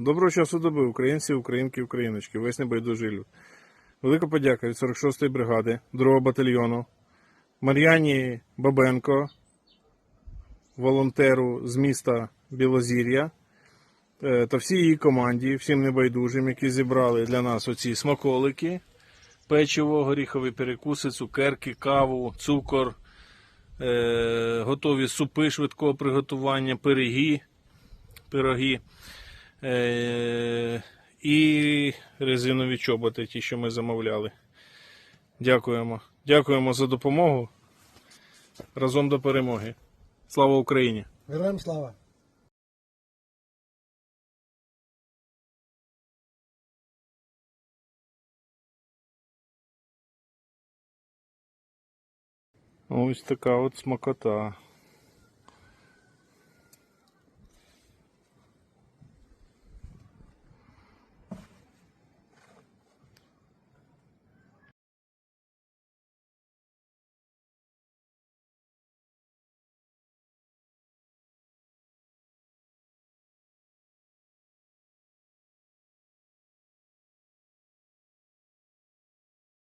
Доброго часу доби, українці, українки, україночки, весь небайдужий люд. Велика подяка від 46-ї бригади, 2-го батальйону, Мар'яні Бабенко, волонтеру з міста Білозір'я е, та всій її команді, всім небайдужим, які зібрали для нас оці смаколики, печиво, горіхові перекуси, цукерки, каву, цукор, е, готові супи швидкого приготування, пироги, пироги і резинові чоботи, ті, що ми замовляли. Дякуємо. Дякуємо за допомогу. Разом до перемоги. Слава Україні! Героям слава! Ось така от смакота.